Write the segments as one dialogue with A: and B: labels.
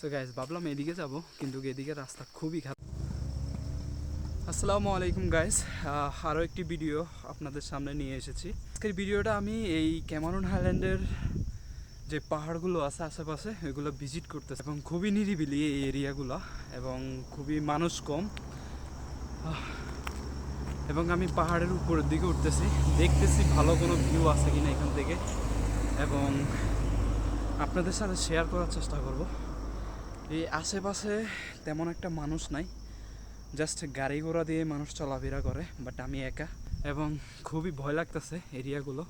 A: তো গাইজ ভাবলাম এদিকে যাব, কিন্তু এদিকে রাস্তা খুবই খারাপ। আসসালামু আলাইকুম গাইজ আরও একটি ভিডিও আপনাদের সামনে নিয়ে এসেছি। আজকের ভিডিওটা আমি এই ক্যামারন হাইল্যান্ডের যে পাহাড়গুলো আছে আশেপাশে ওইগুলো ভিজিট করতেছি। এবং খুবই নিরিবিলি এই এরিয়াগুলো এবং খুবই মানুষ কম। এবং আমি পাহাড়ের উপরের দিকে উঠতেছি, দেখতেছি ভালো কোনো ভিউ আছে কিনা এখান থেকে। এবং আপনাদের সাথে শেয়ার করার চেষ্টা করব। এই আশেপাশে তেমন একটা মানুষ নাই জাস্ট গাড়ি ঘোড়া দিয়ে মানুষ চলাফেরা করে বাট আমি একা। এবং খুবই ভয় লাগতেছে এরিয়াগুলো।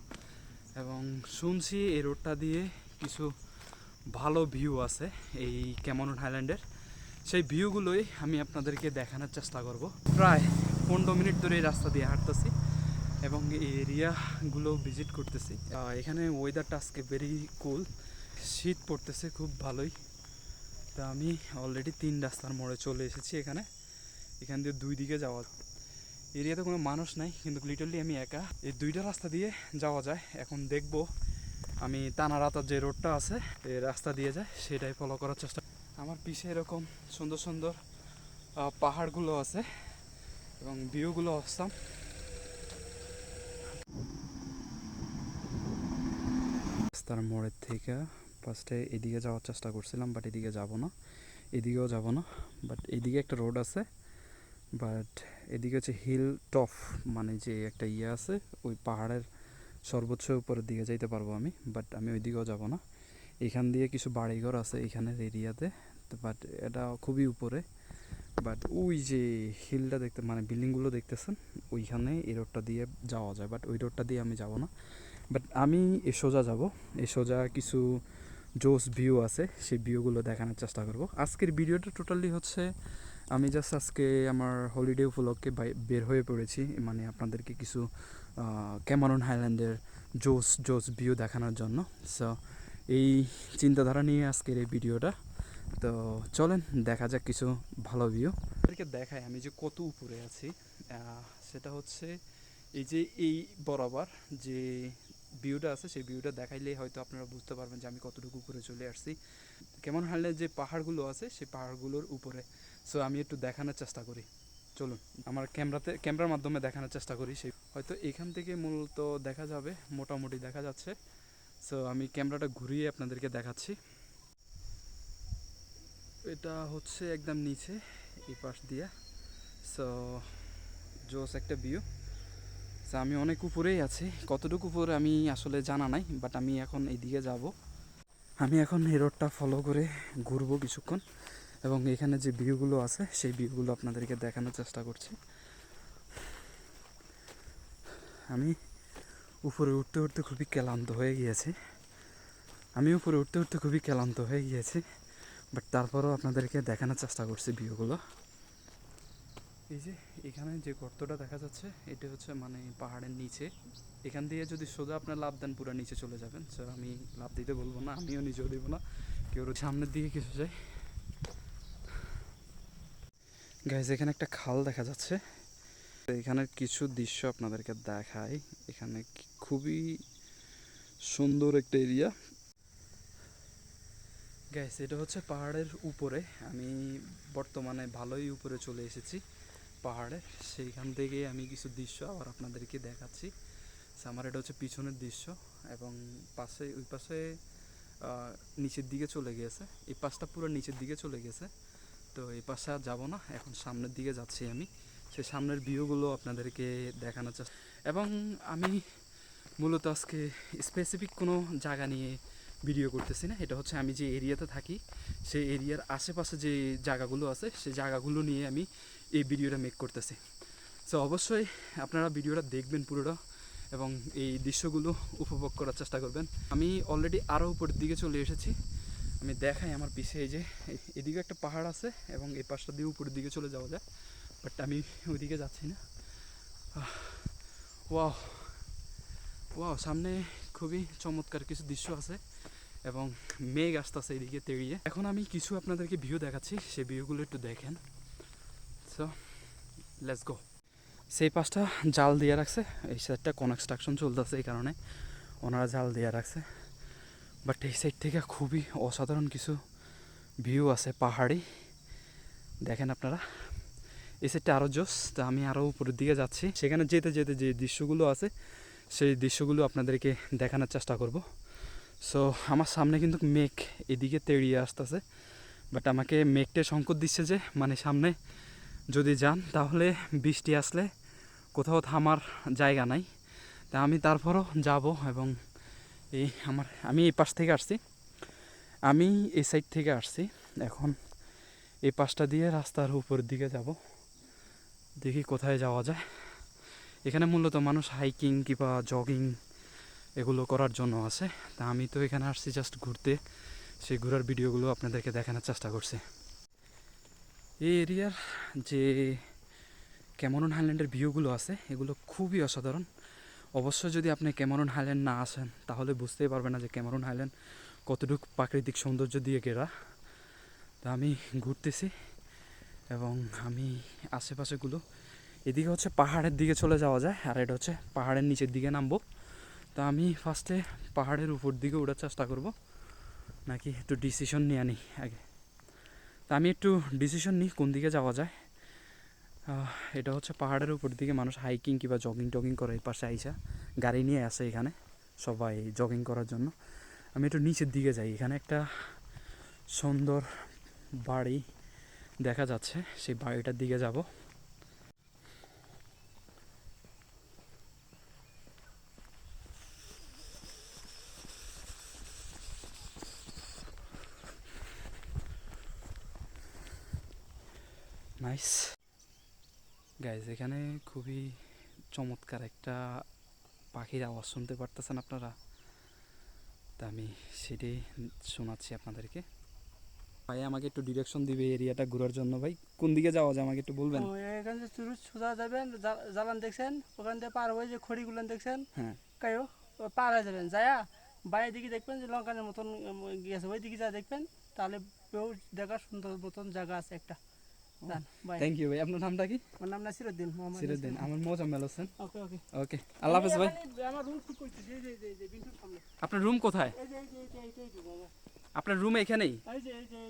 A: এবং শুনছি এই রোডটা দিয়ে কিছু ভালো ভিউ আছে এই ক্যামন হাইল্যান্ডের সেই ভিউগুলোই আমি আপনাদেরকে দেখানোর চেষ্টা করব। প্রায় পনেরো মিনিট ধরে এই রাস্তা দিয়ে হাঁটতেছি এবং এই এরিয়াগুলো ভিজিট করতেছি। এখানে ওয়েদারটা আজকে ভেরি কুল শীত পড়তেছে, খুব ভালোই। তা আমি অলরেডি তিন রাস্তার মোড়ে চলে এসেছি এখানে। এখান দিয়ে দুই দিকে যাওয়া এরিয়াতে কোনো মানুষ নাই, কিন্তু লিটারলি আমি একা। এই দুইটা রাস্তা দিয়ে যাওয়া যায়। এখন দেখব আমি তানারাতার যে রোডটা আছে, এই রাস্তা দিয়ে যায়, সেটাই ফলো করার চেষ্টা আমার পিছে এরকম সুন্দর সুন্দর পাহাড়গুলো আছে এবং ভিউগুলো অসাম রাস্তার মোড়ের থেকে ফার্স্টে এদিকে যাওয়ার চেষ্টা করছিলাম বাট এদিকে যাব না। এদিকেও যাব না বাট এদিকে একটা রোড আছে বাট এদিকে হচ্ছে হিল টপ মানে যে একটা ইয়ে আছে, ওই পাহাড়ের সর্বোচ্চ উপরের দিকে যাইতে পারব আমি বাট আমি ওই দিকেও যাব না। এখান দিয়ে কিছু বাড়িঘর আছে এখানের এরিয়াতে বাট এটা খুবই উপরে। বাট ওই যে হিলটা দেখতে মানে বিল্ডিংগুলো দেখতেছেন, ওইখানে এই রোডটা দিয়ে যাওয়া যায় বাট ওই রোডটা দিয়ে আমি যাব না। বাট আমি এ সোজা যাব, এ সোজা কিছু জোস ভিউ আছে, সেই ভিউগুলো দেখানোর চেষ্টা করব। আজকের ভিডিওটা টোটালি হচ্ছে, আমি জাস্ট আজকে আমার হলিডে উপলক্ষে বের হয়ে পড়েছি মানে আপনাদেরকে কিছু ক্যামারন হাইল্যান্ডের জোস জোস ভিউ দেখানোর জন্য। সো এই চিন্তাধারা নিয়ে আজকের এই ভিডিওটা। তো চলেন, দেখা যাক কিছু ভালো ভিউ। আপনাদেরকে দেখায় আমি যে কত উপরে আছি। সেটা হচ্ছে এই যে এই বরাবর যে ভিউটা আছে, সেই ভিউটা দেখাইলেই হয়তো আপনারা বুঝতে পারবেন যে আমি কতটুকু উপরে চলে আসছি। কেমন হারলে যে পাহাড়গুলো আছে, সেই পাহাড়গুলোর উপরে। সো আমি একটু দেখানোর চেষ্টা করি। চলুন, আমার ক্যামেরাতে, ক্যামেরার মাধ্যমে দেখানোর চেষ্টা করি সেই। হয়তো এখান থেকে মূলত দেখা যাবে, মোটামুটি দেখা যাচ্ছে। সো আমি ক্যামেরাটা ঘুরিয়ে আপনাদেরকে দেখাচ্ছি। এটা হচ্ছে একদম নিচে এই পাশ দিয়ে। সো জোস একটা ভিউ সো আমি অনেক উপরেই আছি। কতটুকু উপরে আমি আসলে জানা নাই বাট আমি এখন এই দিকে যাব। আমি এখন এই রোডটা ফলো করে ঘুরবো কিছুক্ষণ, এবং এখানে যে ভিউগুলো আছে, সেই ভিউগুলো আপনাদেরকে দেখানোর চেষ্টা করছি। আমি উপরে উঠতে উঠতে খুবই ক্লান্ত হয়ে গিয়েছি। আমি উপরে উঠতে উঠতে খুবই ক্লান্ত হয়ে গিয়েছি বাট তারপরেও আপনাদেরকে দেখানোর চেষ্টা করছি ভিউগুলো। এই যে এখানে যে গর্তটা দেখা যাচ্ছে, এটা হচ্ছে মানে পাহাড়ের নিচে। এখান দিয়ে যদি সোজা আপনার লাভ দেন পুরো নিচে চলে যাবেন। সো আমি লাভ দিতে বলব না, আমিও নিজেও দিব না। কেউ সামনের দিকে, কিছু যায় গাইজ এখানে একটা খাল দেখা যাচ্ছে। এখানের কিছু দৃশ্য আপনাদেরকে দেখাই। এখানে খুবই সুন্দর একটা এরিয়া। গ্যাস এটা হচ্ছে পাহাড়ের উপরে। আমি বর্তমানে ভালোই উপরে চলে এসেছি। পাহাড়ে, সেইখান থেকে আমি কিছু দৃশ্য আবার আপনাদেরকে দেখাচ্ছি। আমার এটা হচ্ছে পিছনের দৃশ্য এবং পাশে, ওই পাশে নিচের দিকে চলে গিয়েছে এই পাশটা পুরো নিচের দিকে চলে গেছে। তো এই পাশে আর যাব না, এখন সামনের দিকে যাচ্ছি আমি। সে সামনের ভিউগুলো আপনাদেরকে দেখানোর চেষ্টা এবং আমি মূলত আজকে স্পেসিফিক কোনো জায়গা নিয়ে ভিডিও করতেছি না। এটা হচ্ছে আমি যে এরিয়াতে থাকি, সেই এরিয়ার আশেপাশে যে জায়গাগুলো আছে, সেই জায়গাগুলো নিয়ে আমি এই ভিডিওটা মেক করতেছি। সো অবশ্যই আপনারা ভিডিওটা দেখবেন পুরোটা এবং এই দৃশ্যগুলো উপভোগ করার চেষ্টা করবেন। আমি অলরেডি আরও উপরের দিকে চলে এসেছি। আমি দেখাই আমার পিছে এই যে, এদিকে একটা পাহাড় আছে এবং এই পাশটা দিয়ে উপরের দিকে চলে যাওয়া যায়। বাট আমি ওইদিকে যাচ্ছি না। ওয়াও ওয়াও সামনে খুবই চমৎকার কিছু দৃশ্য আছে। এবং মেঘ আসতেছে এদিকে তেড়িয়ে। এখন আমি কিছু আপনাদেরকে ভিউ দেখাচ্ছি, সেই ভিউগুলো একটু দেখেন। সো লেটস গো সেই পাশটা জাল দিয়ে রাখছে, এই সাইডটা কনস্ট্রাকশন চলতেছে এই কারণে। ওনারা জাল দিয়ে রাখছে। বাট এই সাইড থেকে খুবই অসাধারণ কিছু ভিউ আছে, পাহাড়ি। দেখেন আপনারা। এই সাইডটা আরও জোস তো আমি আরও উপরের দিকে যাচ্ছি। সেখানে যেতে যেতে যে দৃশ্যগুলো আছে, সেই দৃশ্যগুলো আপনাদেরকে দেখানোর চেষ্টা করব। সো আমার সামনে কিন্তু মেঘ এদিকে তেড়িয়ে আসতেছে। বাট আমাকে মেঘটা সংকট দিচ্ছে যে মানে সামনে যদি যান, তাহলে বৃষ্টি আসলে কোথাও থামার জায়গা নাই। তা আমি তারপরও যাব এবং এই আমার, আমি এই পাশ থেকে আসছি। আমি এই সাইড থেকে আসছি। এখন এই পাশটা দিয়ে রাস্তার উপরের দিকে যাব। দেখি কোথায় যাওয়া যায়। এখানে মূলত মানুষ হাইকিং কিংবা জগিং এগুলো করার জন্য আছে। তা আমি তো এখানে আসছি জাস্ট ঘুরতে। সেই ঘোরার ভিডিওগুলো আপনাদেরকে দেখানোর চেষ্টা করছি। এই এরিয়ার যে ক্যামরন হাইল্যান্ডের ভিউগুলো আছে, এগুলো খুবই অসাধারণ। অবশ্য যদি আপনি ক্যামরন হাইল্যান্ড না আসেন, তাহলে বুঝতেই পারবেন না যে ক্যামরন হাইল্যান্ড কতটুকু প্রাকৃতিক সৌন্দর্য দিয়ে ঘেরা। তা আমি ঘুরতেছি এবং আমি আশেপাশেগুলো। এদিকে হচ্ছে পাহাড়ের দিকে চলে যাওয়া যায়, আর এটা হচ্ছে পাহাড়ের নিচের দিকে নামবো। তা আমি ফার্স্টে পাহাড়ের উপর দিকে ওঠার চেষ্টা করব। নাকি একটু ডিসিশন নিয়ে নিই আগে। তা আমি একটু ডিসিশন নিই কোন দিকে যাওয়া যায়। এটা হচ্ছে পাহাড়ের উপর দিকে মানুষ হাইকিং কিংবা জগিং টগিং করে, এই পাশে আইসা গাড়ি নিয়ে আসে এখানে সবাই জগিং করার জন্য। আমি একটু নিচের দিকে যাই, এখানে একটা সুন্দর বাড়ি দেখা যাচ্ছে, সেই বাড়িটার দিকে যাব। নাইস গাইজ এখানে খুবই চমৎকার একটা পাখির আওয়াজ শুনতে পারতেছেন আপনারা। তা আমি সেটাই শোনাচ্ছি আপনাদেরকে। ভাই আমাকে একটু ডিরেকশন দিবে এরিয়াটা ঘোরার জন্য ভাই। কোন দিকে যাওয়া যায় আমাকে একটু বলবেন?
B: এখান থেকে শুরু সোজা যাবেন জালান দেখছেন? ওখান থেকে পার হয়ে যে খড়িগুলো দেখছেন?
A: হ্যাঁ।
B: কায়ো পার হয়ে যাবেন যায়া। বাইরের দিকে দেখবেন যে লঙ্কানের মতন গিয়েছে ওই দিকে যা দেখবেন তাহলে দেখার সুন্দর মতন জায়গা আছে একটা।
A: থ্যাংক ইউ ভাই আপনার নামটা কি
B: আমার নাম নাসিরুদ্দিন মোহাম্মদ
A: সিরুদ্দিন আমার মজা হোসেন
B: ওকে ওকে
A: ওকে আল্লাহ হাফেজ ভাই
B: আমার রুম ঠিক করছি এই যে এই যে, এই বিন্টুর সামনে
A: আপনার রুম কোথায়
B: এই যে এই যে এই যে।
A: আপনার রুম এখানেই
B: এই যে এই যে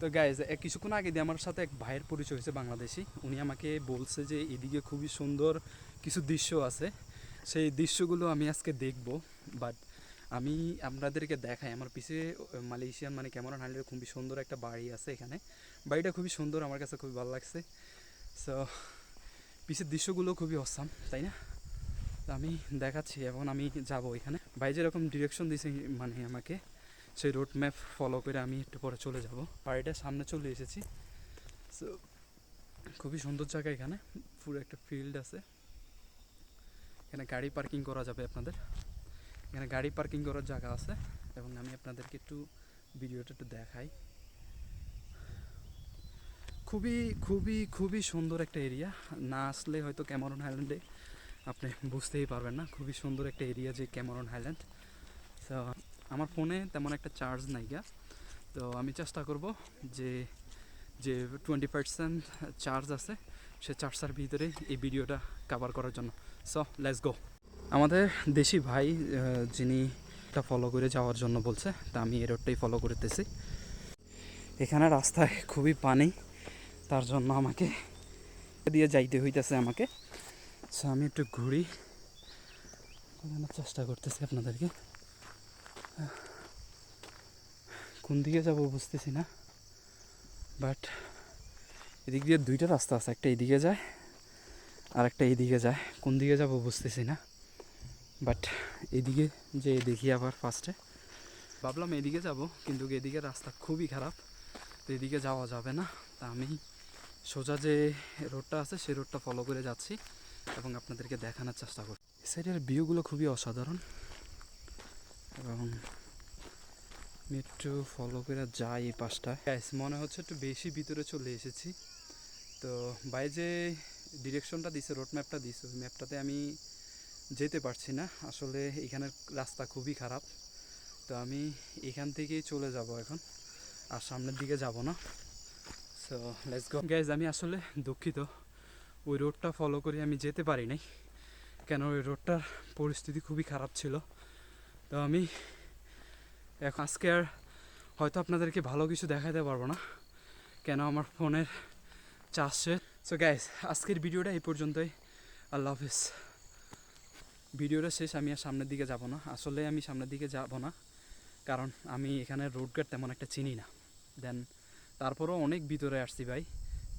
A: তো গাইজ কিছুক্ষণ আগে দিয়ে আমার সাথে এক ভাইয়ের পরিচয় হয়েছে বাংলাদেশি উনি আমাকে বলছে যে এদিকে খুবই সুন্দর কিছু দৃশ্য আছে সেই দৃশ্যগুলো আমি আজকে দেখব বাট আমি আপনাদেরকে দেখাই, আমার পিছে মালয়েশিয়ান মানে ক্যামেরন হাইল্যান্ডের খুবই সুন্দর একটা বাড়ি আছে এখানে। বাড়িটা খুবই সুন্দর, আমার কাছে খুবই ভালো লাগছে। সো পিছের দৃশ্যগুলো খুবই অসাম তাই না? আমি দেখাচ্ছি, এখন আমি যাব এখানে। ভাই যেরকম ডিরেকশন দিয়েছে মানে আমাকে, সেই রোড ম্যাপ ফলো করে আমি একটু পরে চলে যাব। বাড়িটার সামনে চলে এসেছি। সো খুবই সুন্দর জায়গা এখানে, পুরো একটা ফিল্ড আছে। এখানে গাড়ি পার্কিং করা যাবে আপনাদের। এখানে গাড়ি পার্কিং করার জায়গা আছে এবং আমি আপনাদেরকে একটু ভিডিওটা একটু দেখাই। খুবই খুবই খুবই সুন্দর একটা এরিয়া। না আসলে হয়তো ক্যামরন হাইল্যান্ডে আপনি বুঝতেই পারবেন না। খুবই সুন্দর একটা এরিয়া যে ক্যামরন হাইল্যান্ড। সো আমার ফোনে তেমন একটা চার্জ নাই গা। তো আমি চেষ্টা করব যে যে টোয়েন্টি পার্সেন্ট চার্জ আছে, সে চার্জার ভিতরে এই ভিডিওটা কভার করার জন্য। সো লেটস গো আমাদের দেশি ভাই যিনি এটা ফলো করে যাওয়ার জন্য বলছে, তা আমি এই রোডটাই ফলো করতেছি। এখানে রাস্তায় খুবই পানি, তার জন্য আমাকে দিয়ে যাইতে হইতেছে আমাকে। সো আমি একটু ঘুরি দেখানোর চেষ্টা করতেছি আপনাদেরকে। কোন দিকে যাব বুঝতেছি না বাট এদিক দিয়ে দুইটা রাস্তা আছে, একটা এদিকে যায় আর একটা এইদিকে যায়। কোন দিকে যাব বুঝতেছি না। বাট এদিকে যে দেখি আবার ফার্স্টে ভাবলাম এদিকে যাব কিন্তু এদিকে রাস্তা খুবই খারাপ তো এদিকে যাওয়া যাবে না। তা আমি সোজা যে রোডটা আছে সেই রোডটা ফলো করে যাচ্ছি এবং আপনাদেরকে দেখানোর চেষ্টা করছি। সাইডের ভিউগুলো খুবই অসাধারণ। এবং একটু ফলো করে যাই এই পাশটায়। Guys, মনে হচ্ছে একটু বেশি ভিতরে চলে এসেছি। তো বাই যে ডিরেকশনটা দিছে রোড ম্যাপটা দিছে ওই ম্যাপটাতে আমি যেতে পারছি না। আসলে এখানের রাস্তা খুবই খারাপ। তো আমি এখান থেকেই চলে যাব এখন। আর সামনের দিকে যাব না। সো লেটস গো গাইজ আমি আসলে দুঃখিত। ওই রোডটা ফলো করে আমি যেতে পারি নাই। কেন ওই রোডটার পরিস্থিতি খুবই খারাপ ছিল। তো আমি এখন আজকে আর হয়তো আপনাদেরকে ভালো কিছু দেখাতে পারব না। কেন আমার ফোনের চার্জ সো গ্যাস আজকের ভিডিওটা এই পর্যন্তই। আল্লাহ হাফিজ। ভিডিওটা শেষ, আমি আর সামনের দিকে যাব না। আসলে আমি সামনের দিকে যাব না, কারণ আমি এখানে রোড গার্ড তেমন একটা চিনি না। দেন তারপরেও অনেক ভিতরে আসছি ভাই,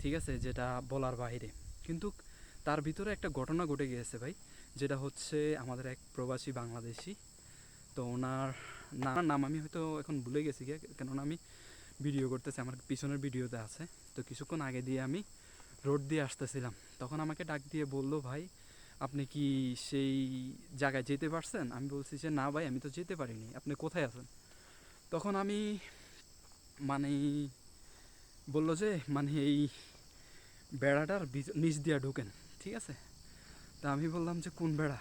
A: ঠিক আছে, যেটা বলার বাইরে। কিন্তু তার ভিতরে একটা ঘটনা ঘটে গিয়েছে ভাই, যেটা হচ্ছে আমাদের এক প্রবাসী বাংলাদেশি। তো ওনার না, নাম আমি হয়তো এখন ভুলে গেছি গিয়ে কেননা আমি ভিডিও করতেছি, আমার পিছনের ভিডিওতে আছে। তো কিছুক্ষণ আগে দিয়ে আমি রোড দিয়ে আসতেছিলাম। তখন আমাকে ডাক দিয়ে বলল, ভাই আপনি কি সেই জায়গায় যেতে পারছেন? আমি বলছি যে, না ভাই, আমি তো যেতে পারিনি। আপনি কোথায় আছেন? তখন আমি মানে বলল যে মানে এই বেড়াটার নিচ দিয়া ঢুকেন, ঠিক আছে? তা আমি বললাম যে, কোন বেড়া?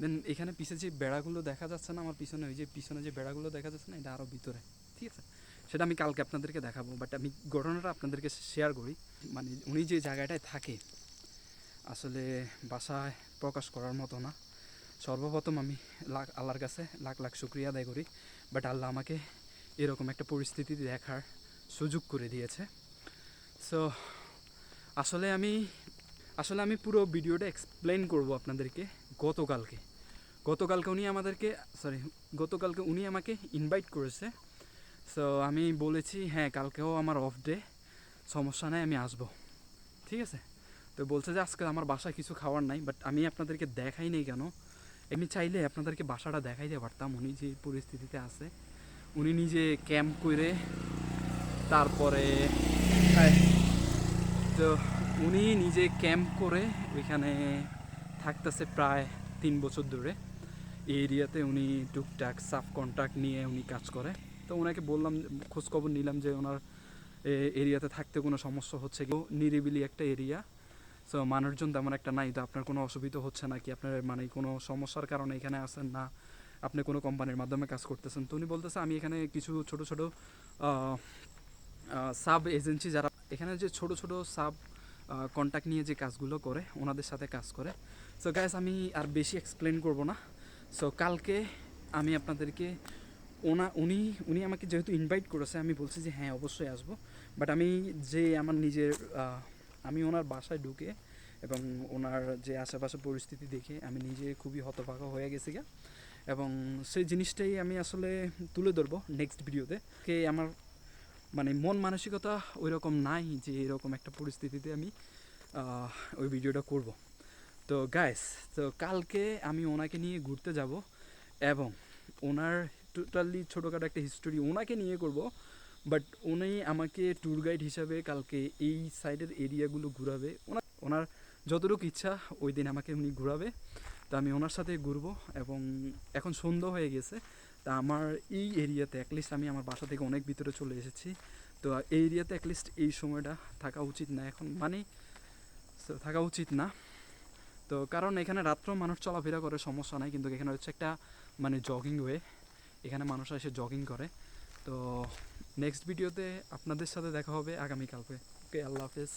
A: দেন এখানে পিছে যে বেড়াগুলো দেখা যাচ্ছে না, আমার পিছনে, ওই যে পিছনে যে বেড়াগুলো দেখা যাচ্ছে না, এটা আরও ভিতরে, ঠিক আছে? সেটা আমি কালকে আপনাদেরকে দেখাবো বাট আমি ঘটনাটা আপনাদেরকে শেয়ার করি। মানে উনি যে জায়গাটায় থাকে আসলে বাসায় প্রকাশ করার মতো না। সর্বপ্রথম আমি লাখ, আল্লাহর কাছে লাখ লাখ শুক্রিয়া আদায় করি। বাট আল্লাহ আমাকে এরকম একটা পরিস্থিতি দেখার সুযোগ করে দিয়েছে। সো আসলে আমি আসলে আমি পুরো ভিডিওটা এক্সপ্লেন করব আপনাদেরকে গতকালকে। গতকালকে উনি আমাদেরকে সরি গতকালকে উনি আমাকে ইনভাইট করেছে। সো আমি বলেছি হ্যাঁ কালকেও আমার অফ ডে সমস্যা নাই, আমি আসব। ঠিক আছে? তো বলছে যে আজকে আমার বাসায় কিছু খাওয়ার নাই বাট আমি আপনাদেরকে দেখাই নেই কেন? আমি চাইলে আপনাদেরকে বাসাটা দেখাইতে পারতাম উনি যে পরিস্থিতিতে আছে। উনি নিজে ক্যাম্প করে তারপরে হ্যাঁ, তো উনি নিজে ক্যাম্প করে ওইখানে থাকতেছে প্রায় তিন বছর ধরে। এই এরিয়াতে উনি টুকটাক সাব কন্ট্রাক্ট নিয়ে উনি কাজ করে। তো ওনাকে বললাম খোঁজখবর নিলাম যে ওনার এরিয়াতে থাকতে কোনো সমস্যা হচ্ছে কি? নিরিবিলি একটা এরিয়া। সো মানুষজন তেমন একটা নাই, তো আপনার কোনো অসুবিধা হচ্ছে না কি আপনার মানে কোনো সমস্যার কারণে এখানে আসেন না? আপনি কোনো কোম্পানির মাধ্যমে কাজ করতেছেন? তো উনি বলতেছে, আমি এখানে কিছু ছোট ছোট সাব এজেন্সি যারা এখানে যে ছোট ছোট সাব কন্ট্যাক্ট নিয়ে যে কাজগুলো করে, ওনাদের সাথে কাজ করে। সো গ্যাস আমি আর বেশি এক্সপ্লেন করব না। সো কালকে আমি আপনাদেরকে ওনা, উনি উনি আমাকে যেহেতু ইনভাইট করেছে, আমি বলছি যে হ্যাঁ অবশ্যই আসব। বাট আমি যে আমার নিজের আমি ওনার বাসায় ঢুকে এবং ওনার যে আশেপাশে পরিস্থিতি দেখে আমি নিজে খুবই হতভাগা হয়ে গেছি গা। এবং সেই জিনিসটাই আমি আসলে তুলে ধরবো নেক্সট ভিডিওতে কে আমার মানে মন মানসিকতা ওই রকম নাই যে এরকম একটা পরিস্থিতিতে আমি ওই ভিডিওটা করব। তো গাইস তো কালকে আমি ওনাকে নিয়ে ঘুরতে যাব এবং ওনার টোটালি ছোটোখাটো একটা হিস্টোরি ওনাকে নিয়ে করব। বাট উনি আমাকে ট্যুর গাইড হিসাবে কালকে এই সাইডের এরিয়াগুলো ঘুরাবে। ওনার ওনার যতটুকু ইচ্ছা, ওই দিন আমাকে উনি ঘুরাবে। তা আমি ওনার সাথে ঘুরবো এবং এখন সন্ধ্যা হয়ে গেছে। তা আমার এই এরিয়াতে অ্যাটলিস্ট আমি আমার বাসা থেকে অনেক ভিতরে চলে এসেছি। তো এই এরিয়াতে অ্যাটলিস্ট এই সময়টা থাকা উচিত না এখন। মানে থাকা উচিত না। তো কারণ এখানে রাত্রেও মানুষ চলাফেরা করে, সমস্যা নাই। কিন্তু এখানে হচ্ছে একটা মানে জগিং ওয়ে এখানে মানুষ এসে জগিং করে। তো নেক্সট ভিডিওতে আপনাদের সাথে দেখা হবে আগামীকালকে। ওকে আল্লাহ হাফেজ।